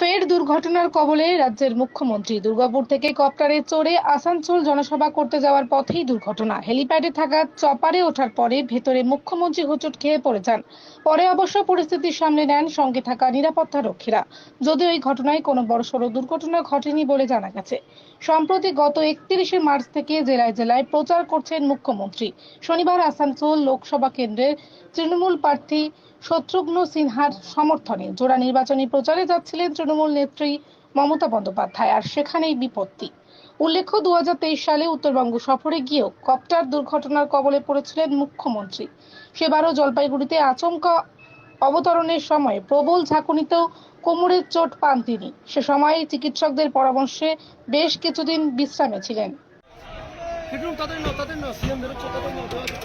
ফের দুর্ঘটনার কবলে রাজ্যের মুখ্যমন্ত্রী দুর্গাপুর থেকে কপ্টারে চড়ে আসানসোল জনসভা করতে যাওয়ার পথেই দুর্ঘটনা। হেলিপ্যাডে থাকা চপারে ওঠার পরে ভেতরে মুখ্যমন্ত্রী হোঁচট খেয়ে পড়ে যান। পরে অবশ্য পরিস্থিতি সামলে নেন সঙ্গে থাকা নিরাপত্তা রক্ষীরা। যদিও এই ঘটনায় কোনো বড়সড় দুর্ঘটনা ঘটেনি বলে জানা গেছে। সম্প্রতি গত একত্রিশে মার্চ থেকে জেলায় জেলায় প্রচার করছেন মুখ্যমন্ত্রী। শনিবার আসানসোল লোকসভা কেন্দ্রের তৃণমূল প্রার্থী শত্রুঘ্ন সিনহার সমর্থনে জোড়া নির্বাচনী প্রচারে যাচ্ছিলেন তৃণমূল নেত্রী মমতা বন্দ্যোপাধ্যায়, আর সেখানেই বিপত্তি। উল্লেখ্য দু হাজার তেইশ সালে উত্তরবঙ্গ সফরে গিয়েও কপ্টার দুর্ঘটনার কবলে পড়েছিলেন মুখ্যমন্ত্রী। সেবারও জলপাইগুড়িতে আচমকা অবতরণের সময় প্রবল ঝাঁকুনিতেও কোমরের চোট পান তিনি। সে সময় চিকিৎসকদের পরামর্শে বেশ কিছুদিন বিশ্রামে ছিলেন। একটু তাদের না তাদের না সিএম বেরোচ্ছে তাদের না দেওয়া যেত।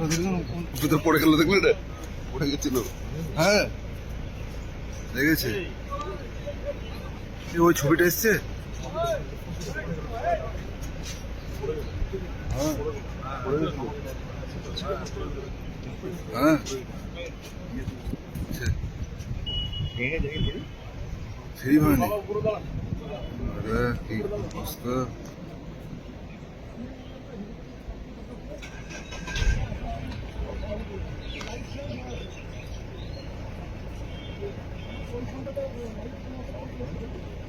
ভিতর পড়ে গেল দেখলে রে পড়ে গেছিল হ্যাঁ লেগেছে এ, ওই ছবিটা এসছে হ্যাঁ পড়ে গেছিল হ্যাঁ আচ্ছা। ফ্রি হয়নি আরে কি অবস্থা problema.